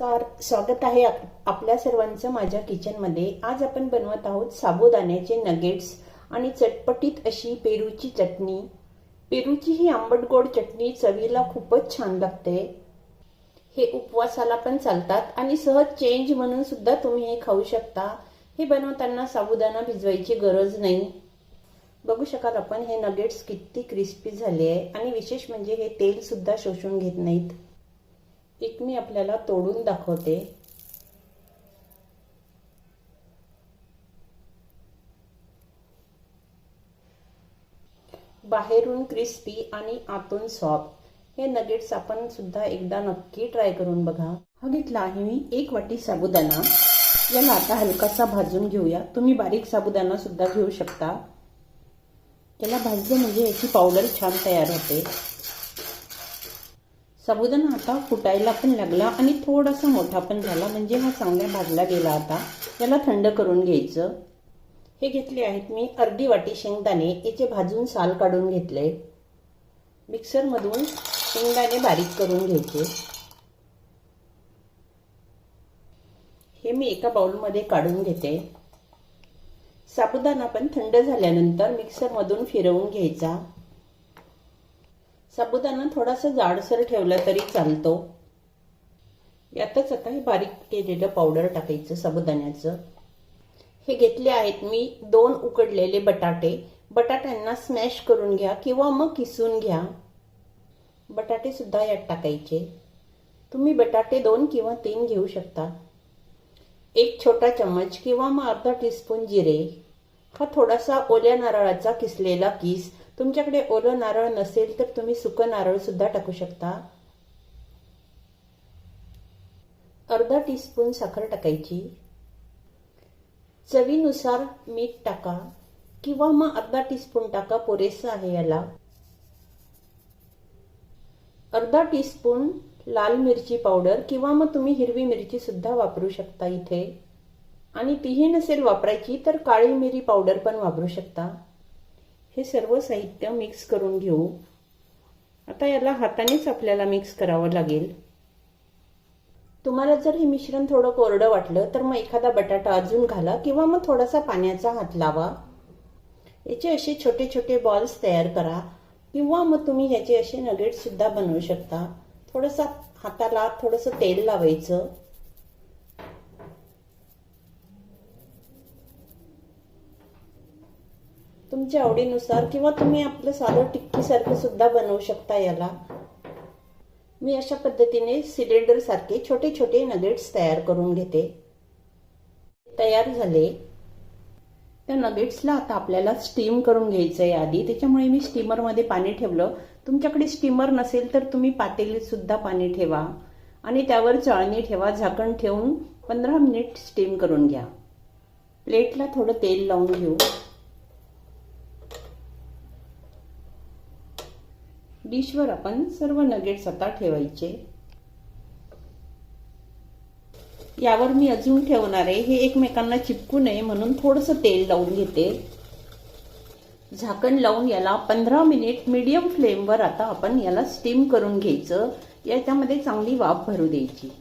नमस्कार स्वागत आहे आप- आपल्या सर्वांचं माझ्या किचनमध्ये. आज आपण बनवत आहोत साबुदाण्याचे नगेट्स आणि चटपटीत अशी पेरूची चटणी. पेरूची ही आंबट गोड चटणी चवीला खूपच छान लागते. हे उपवासाला पण चालतात आणि सहज चेंज म्हणून सुद्धा तुम्ही हे खाऊ शकता. हे बनवताना साबुदाणा भिजवायची गरज नाही. बघू शकाल आपण हे नगेट्स किती क्रिस्पी झाले आहे आणि विशेष म्हणजे हे तेल सुद्धा शोषून घेत नाहीत. एक मी आपल्याला तोडून दाखवते. बाहेरून क्रिस्पी आणि आतून सॉफ्ट हे नगेट्स आपण सुद्धा एकदा नक्की ट्राय करून बघा. हा घेतला आहे मी एक वाटी साबुदाणा. याला आता हलकासा भाजून घेऊया. तुम्ही बारीक साबुदाणा सुद्धा घेऊ शकता. याला भाजलं म्हणजे याची पावडर छान तयार होते. साबुदाणा आता फुटायला पण लागला आणि थोडासा मोठा पण झाला. म्हणजे हा चांगला भाजला गेला आता. याला थंड करून घ्यायचं. हे घेतले आहेत मी अर्धी वाटी शेंगदाणे. याचे भाजून साल काढून घेतले. मिक्सरमधून शेंगदाणे बारीक करून घ्यायचे. हे मी एका बाउलमध्ये काढून घेते. साबुदाणा पण थंड झाल्यानंतर मिक्सरमधून फिरवून घ्यायचा. साबुदाणा थोडासा जाडसर ठेवला तरी चालतो. यातच आता हे बारीक केलेलं पावडर टाकायचं साबुदाण्याचं. हे घेतले आहेत मी दोन उकडलेले बटाटे. बटाट्यांना स्मॅश करून घ्या किंवा मग किसून घ्या. बटाटे सुद्धा यात टाकायचे. तुम्ही बटाटे दोन किंवा तीन घेऊ शकता. एक छोटा चम्मच किंवा मग अर्धा टीस्पून जिरे. हा थोडासा ओल्या नारळाचा किसलेला किस तुमच्याकडे ओलं नारळ नसेल तर तुम्ही सुकं नारळसुद्धा टाकू शकता. अर्धा टीस्पून साखर टाकायची. चवीनुसार मीठ टाका किंवा मग अर्धा टीस्पून टाका पुरेसं आहे याला. अर्धा टीस्पून लाल मिरची पावडर किंवा मग तुम्ही हिरवी मिरची सुद्धा वापरू शकता इथे. आणि तीही नसेल वापरायची तर काळी मिरी पावडर पण वापरू शकता. हे सर्व साहित्य मिक्स करून घेऊ. आता याला हातानेच आपल्याला मिक्स करावं लागेल. तुम्हाला जर हे मिश्रण थोडं कोरडं वाटलं तर मग एखादा बटाटा अजून घाला किंवा मग थोडासा पाण्याचा हात लावा. याचे असे छोटे छोटे बॉल्स तयार करा किंवा मग तुम्ही ह्याचे असे नगेट सुद्धा बनवू शकता. थोडंसं हाताला थोडंसं तेल लावायचं. तुमच्या आवडीनुसार किंवा तुम्ही आपलं साधं टिक्कीसारखं सुद्धा बनवू शकता याला. मी अशा पद्धतीने सिलेंडरसारखे छोटे छोटे नगेट्स तयार करून घेते. तयार झाले. त्या नगेट्सला आता आपल्याला स्टीम करून घ्यायचं आहे आधी. त्याच्यामुळे मी स्टीमरमध्ये पाणी ठेवलं. तुमच्याकडे स्टीमर नसेल तर तुम्ही पातेलीत सुद्धा पाणी ठेवा. आणि त्यावर चाळणी ठेवा झाकण ठेवून पंधरा मिनिट स्टीम करून घ्या. प्लेटला थोडं तेल लावून घेऊ. डिशवर आपण सर्व नगेट्स आता ठेवायचे. यावर मी अजून ठेवणार आहे. हे एकमेकांना चिपकू नये म्हणून थोडंसं तेल लावून घेते. झाकण लावून याला पंधरा मिनिट मीडियम फ्लेमवर आता आपण याला स्टीम करून घ्यायचं. याच्यामध्ये चांगली वाफ भरू द्यायची.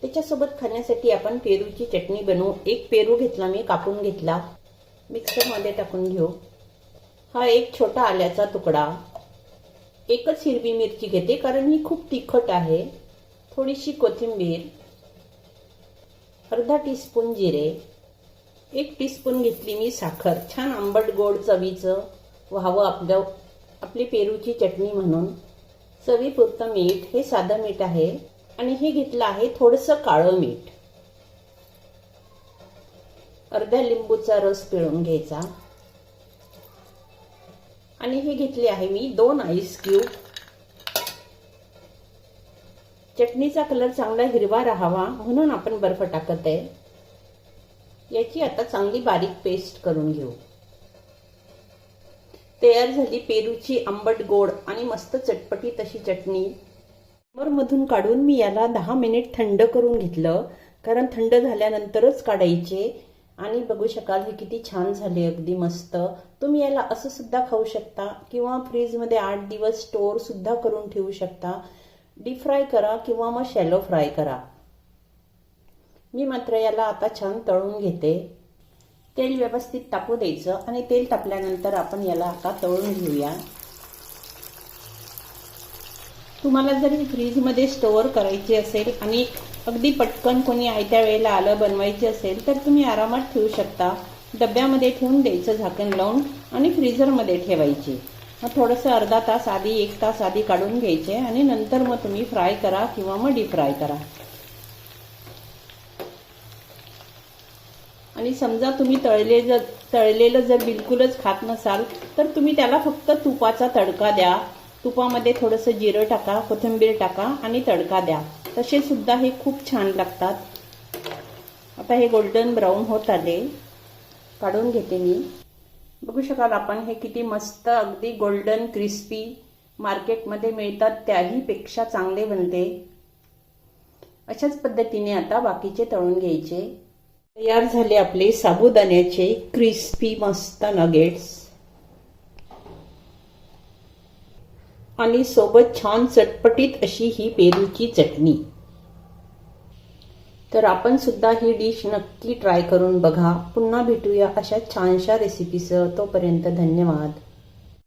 त्याच्यासोबत खाण्यासाठी आपण पेरूची चटणी बनवू. एक पेरू घेतला मी कापून घेतला. मिक्सरमध्ये टाकून घेऊ. हा एक छोटा आल्याचा तुकडा. एकच हिरवी मिरची घेते कारण ही खूप तिखट आहे. थोडीशी कोथिंबीर अर्धा टीस्पून जिरे एक टीस्पून घेतली मी साखर. छान आंबट गोड चवीचं व्हावं आपलं आपली पेरूची चटणी म्हणून. चवीपुरतं मीठ हे साधं मीठ आहे. आणि हे घेतलं आहे थोडंसं काळं मीठ. अर्ध्या लिंबूचा रस पिळून घ्यायचा. आणि हे घेतले आहे मी दोन आईस क्यूब चटणीचा कलर चांगला हिरवा राहावा म्हणून आपण बर्फ टाकत आहे. याची आता चांगली बारीक पेस्ट करून घेऊ. तयार झाली पेरूची आंबट गोड आणि मस्त चटपटी तशी चटणी. मधून काढून मी याला दहा मिनिट थंड करून घेतलं. कारण थंड झाल्यानंतरच काढायचे. आणि बघू शकाल हे किती छान झाले अगदी मस्त. तुम्ही याला असं सुद्धा खाऊ शकता किंवा फ्रीजमध्ये आठ दिवस स्टोअर सुद्धा करून ठेवू शकता. डीप फ्राय करा किंवा मग शॅलो फ्राय करा. मी मात्र याला आता छान तळून घेते. तेल व्यवस्थित तापू द्यायचं आणि तेल तापल्यानंतर आपण याला आता तळून घेऊया. तुम्हाला जरी फ्रीजमध्ये स्टोअर करायची असेल आणि अगदी पटकन कोणी आयत्या वेळेला आलं बनवायची असेल तर तुम्ही आरामात ठेवू शकता. डब्यामध्ये ठेवून द्यायचं झाकण लावून आणि फ्रीझरमध्ये ठेवायची. मग थोडंसं अर्धा तास आधी एक तास आधी काढून घ्यायचे आणि नंतर मग तुम्ही फ्राय करा किंवा मग डीप फ्राय करा. आणि समजा तुम्ही तळले जर तळलेलं जर बिलकुलच खात नसाल तर तुम्ही त्याला फक्त तुपाचा तडका द्या. तुपामध्ये थोडंसं जिरं टाका कोथिंबीर टाका आणि तडका द्या. तसे सुद्धा हे खूप छान लागतात. आता हे गोल्डन ब्राऊन होत आले. काढून घेते मी. बघू शकाल आपण हे किती मस्त अगदी गोल्डन क्रिस्पी मार्केटमध्ये मिळतात. त्याहीपेक्षा चांगले बनते. अशाच पद्धतीने आता बाकीचे तळून घ्यायचे. तयार झाले आपले साबुदाण्याचे क्रिस्पी मस्त नगेट्स आणि सोबत छान चटपटीत अशी ही पेरूची चटणी. तर आपण सुद्धा ही डिश नक्की ट्राय करून बघा. पुन्हा भेटूया अशा छानशा रेसिपीसह तोपर्यंत धन्यवाद.